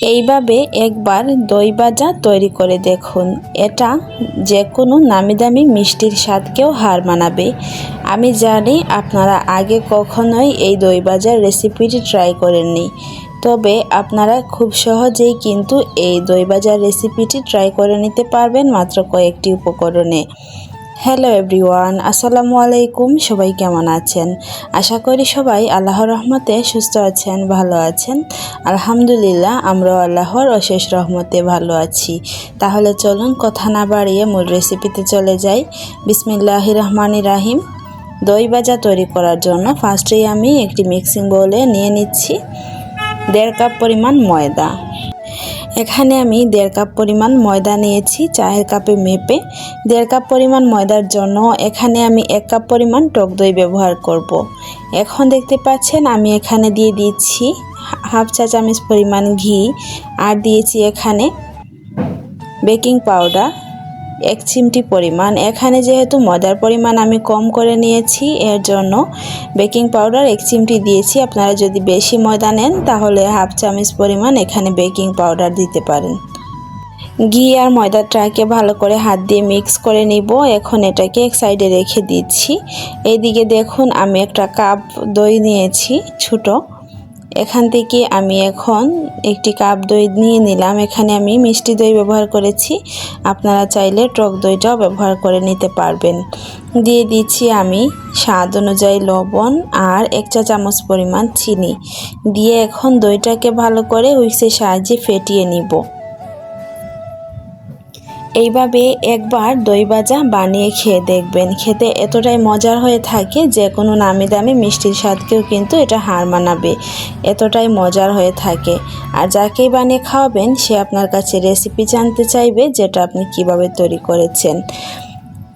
এইভাবে একবার দই ভাজা তৈরি করে দেখুন। এটা যে কোনো নামি দামি মিষ্টির স্বাদকেও হার মানাবে। আমি জানি আপনারা আগে কখনোই এই দই ভাজার রেসিপিটি ট্রাই করেননি। তবে আপনারা খুব সহজেই কিন্তু এই দই ভাজার রেসিপিটি ট্রাই করে নিতে পারবেন মাত্র কয়েকটি উপকরণে। হ্যালো এভরিওয়ান আসসালামু আলাইকুম সবাই কেমন আছেন? আশা করি সবাই আল্লাহর রহমতে সুস্থ আছেন, ভালো আছেন। আলহামদুলিল্লাহ, আমরাও আল্লাহর অশেষ রহমতে ভালো আছি। তাহলে চলুন কথা না বাড়িয়ে মূল রেসিপিতে চলে যাই। বিসমিল্লাহ রহমান রাহিম। দই বাজা তৈরি করার জন্য ফার্স্টেই আমি একটি মিক্সিং বোলে নিয়ে নিচ্ছি। দেড় কাপ পরিমাণ ময়দা। এখানে আমি দেড় কাপ পরিমাণ ময়দা নিয়েছি, চায়ের কাপে মেপে দেড় কাপ পরিমাণ ময়দার জন্য এখানে আমি এক কাপ পরিমাণ টক দই ব্যবহার করব। এখন দেখতে পাচ্ছেন আমি এখানে দিয়ে দিচ্ছি হাফ চা চামচ পরিমাণ ঘি আর দিয়েছি এখানে বেকিং পাউডার এক চিমটি পরিমাণ। এখানে যেহেতু ময়দার পরিমাণ আমি কম করে নিয়েছি, এর জন্য বেকিং পাউডার এক চিমটি দিয়েছি। আপনারা যদি বেশি ময়দা নেন, তাহলে হাফ চামচ পরিমাণ এখানে বেকিং পাউডার দিতে পারেন। ঘি আর ময়দাটাকে ভালো করে হাত দিয়ে মিক্স করে নিব। এখন এটাকে এক সাইডে রেখে দিচ্ছি। এইদিকে দেখুন, আমি একটা কাপ দই নিয়েছি, ছোটো। এখান থেকে আমি এখন একটি কাপ দই নিয়ে নিলাম। এখানে আমি মিষ্টি দই ব্যবহার করেছি। আপনারা চাইলে টক দইটাও ব্যবহার করে নিতে পারবেন। দিয়ে দিচ্ছি আমি স্বাদ অনুযায়ী লবণ আর এক চা চামচ পরিমাণ চিনি। দিয়ে এখন দইটাকে ভালো করে হুইক্সের সাহায্যে ফেটিয়ে নিব। এইভাবে একবার দই ভাজা বানিয়ে খেয়ে দেখবেন। খেতে এতটাই মজার হয়ে থাকে যে, কোনো নামি দামি মিষ্টির স্বাদকেও কিন্তু এটা হার মানাবে। এতটাই মজার হয়ে থাকে। আর যাকেই বানিয়ে খাওয়াবেন, সে আপনার কাছে রেসিপি জানতে চাইবে যেটা আপনি কীভাবে তৈরি করেছেন।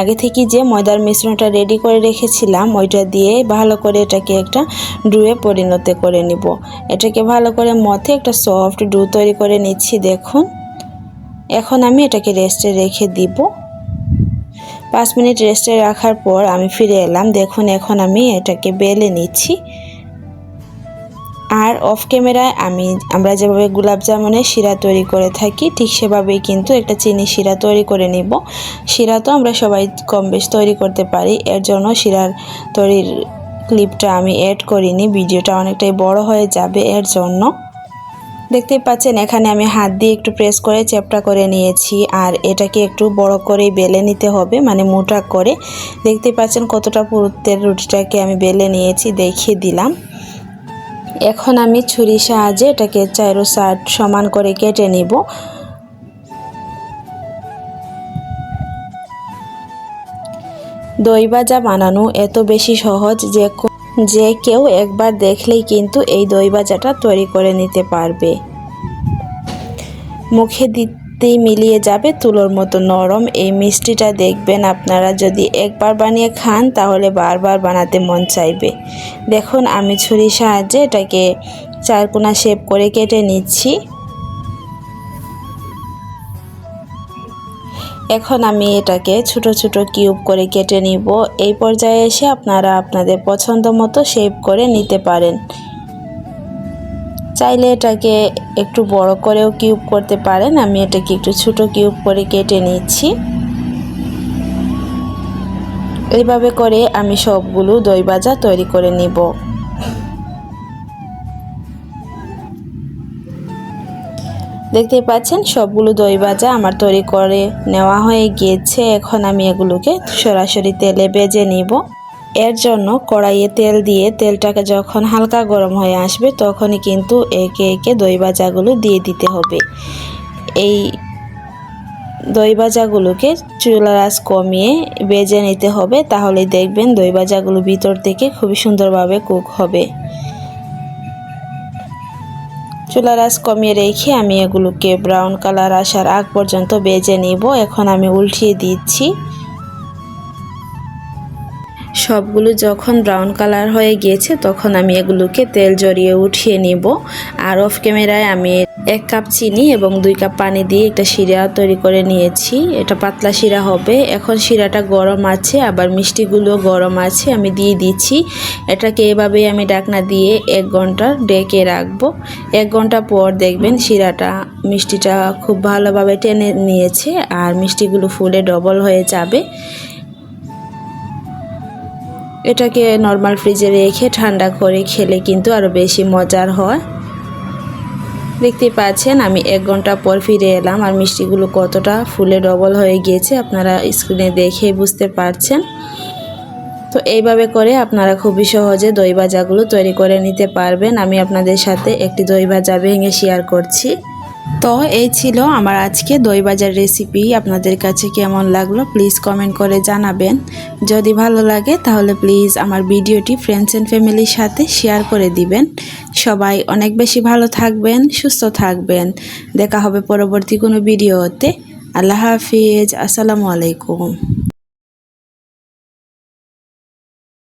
আগে থেকে যে ময়দার মিশ্রণটা রেডি করে রেখেছিলাম, ওইটা দিয়ে ভালো করে এটাকে একটা ডুয়ে পরিণত করে নিব। এটাকে ভালো করে মথে একটা সফট ডু তৈরি করে নিচ্ছি, দেখুন। এখন আমি এটাকে রেস্টে রেখে দিব। পাঁচ মিনিট রেস্টে রাখার পর আমি ফিরে এলাম। দেখুন, এখন আমি এটাকে বেলে নিচ্ছি। আর অফ ক্যামেরায় আমি, আমরা যেভাবে গোলাপ জামুনের শিরা তৈরি করে থাকি, ঠিক সেভাবেই কিন্তু একটা চিনি শিরা তৈরি করে নিব। শিরা তো আমরা সবাই কম বেশ তৈরি করতে পারি, এর জন্য শিরার তৈরির ক্লিপটা আমি অ্যাড করিনি, ভিডিওটা অনেকটাই বড় হয়ে যাবে এর জন্য। দেখতেই পাচ্ছেন, এখানে আমি হাত দিয়ে একটু প্রেস করে চ্যাপটা করে নিয়েছি, আর এটাকে একটু বড় করে বেলে নিতে হবে মানে মোটা করে। দেখতে পাচ্ছেন কতটা পুরুত্বের রুটিটাকে আমি বেলে নিয়েছি, দেখিয়ে দিলাম। এখন আমি ছুরির সাহায্যে এটাকে চাইরো সাইড সমান করে কেটে নিব। দই ভাজা বানানো এত বেশি সহজ যে যে কেউ একবার দেখলেই কিন্তু এই দই ভাজাটা তৈরি করে নিতে পারবে। মুখে দিতেই মিলিয়ে যাবে তুলোর মতো নরম। এই মিষ্টিটা দেখবেন আপনারা যদি একবার বানিয়ে খান, তাহলে বারবার বানাতে মন চাইবে। দেখুন, আমি ছুরির সাহায্যে এটাকে চারকোনা শেপ করে কেটে নিচ্ছি। এখন আমি এটাকে ছোট ছোট কিউব করে কেটে নিব। এই পর্যায়ে এসে আপনারা আপনাদের পছন্দ মতো শেপ করে নিতে পারেন। চাইলে এটাকে একটু বড় করেও কিউব করতে পারেন। আমি এটাকে একটু ছোট কিউব করে কেটে নিচ্ছি। এইভাবে করে আমি সবগুলো দই ভাজা তৈরি করে নিব। দেখতে পাচ্ছেন, সবগুলো দই ভাজা আমার তৈরি করে নেওয়া হয়ে গিয়েছে। এখন আমি এগুলোকে সরাসরি তেলে বেজে নিব। এর জন্য কড়াইয়ে তেল দিয়ে তেলটাকে যখন হালকা গরম হয়ে আসবে, তখনই কিন্তু একে একে দই ভাজাগুলো দিয়ে দিতে হবে। এই দই ভাজাগুলোকে চুলার আঁচ কমিয়ে বেজে নিতে হবে, তাহলে দেখবেন দই ভাজাগুলো ভিতর থেকে খুবই সুন্দরভাবে কুক হবে। চুলার আঁচ কমিয়ে রেখে আমি এগুলোকে ব্রাউন কালার আসার আগ পর্যন্ত বেজে নিব। এখন আমি উল্টিয়ে দিচ্ছি। সবগুলো যখন ব্রাউন কালার হয়ে গিয়েছে, তখন আমি এগুলোকে তেল জড়িয়ে উঠিয়ে নিব। আর অফ ক্যামেরায় আমি এক কাপ চিনি এবং দুই কাপ পানি দিয়ে একটা শিরা তৈরি করে নিয়েছি। এটা পাতলা শিরা হবে। এখন শিরাটা গরম আছে, আবার মিষ্টিগুলো গরম আছে, আমি দিয়ে দিচ্ছি। এটাকে এভাবেই আমি ডাকনা দিয়ে এক ঘণ্টা ডেকে রাখব। এক ঘণ্টা পর দেখবেন শিরাটা, মিষ্টিটা খুব ভালোভাবে টেনে নিয়েছে, আর মিষ্টিগুলো ফুলে ডবল হয়ে যাবে। এটাকে নর্মাল ফ্রিজে রেখে ঠান্ডা করে খেলে কিন্তু আরও বেশি মজার হয়। দেখতে পাচ্ছেন, আমি এক ঘণ্টা পর ফিরে এলাম আর মিষ্টিগুলো কতটা ফুলে ডবল হয়ে গিয়েছে আপনারা স্ক্রিনে দেখে বুঝতে পারছেন। তো এইভাবে করে আপনারা খুবই সহজে দই ভাজাগুলো তৈরি করে নিতে পারবেন। আমি আপনাদের সাথে একটি দই ভাজা ভেঙে শেয়ার করছি। তো এই ছিল আমার আজকে দই বাজার রেসিপি আপনাদের কাছে কেমন লাগল প্লিজ কমেন্ট করে জানাবেন। যদি ভালো লাগে, তাহলে প্লিজ আমার ভিডিওটি ফ্রেন্ডস অ্যান্ড ফ্যামিলির সাথে শেয়ার করে দিবেন। সবাই অনেক বেশি ভালো থাকবেন, সুস্থ থাকবেন। দেখা হবে পরবর্তী কোনো ভিডিওতে। আল্লাহ হাফিজ, আসসালামু আলাইকুম।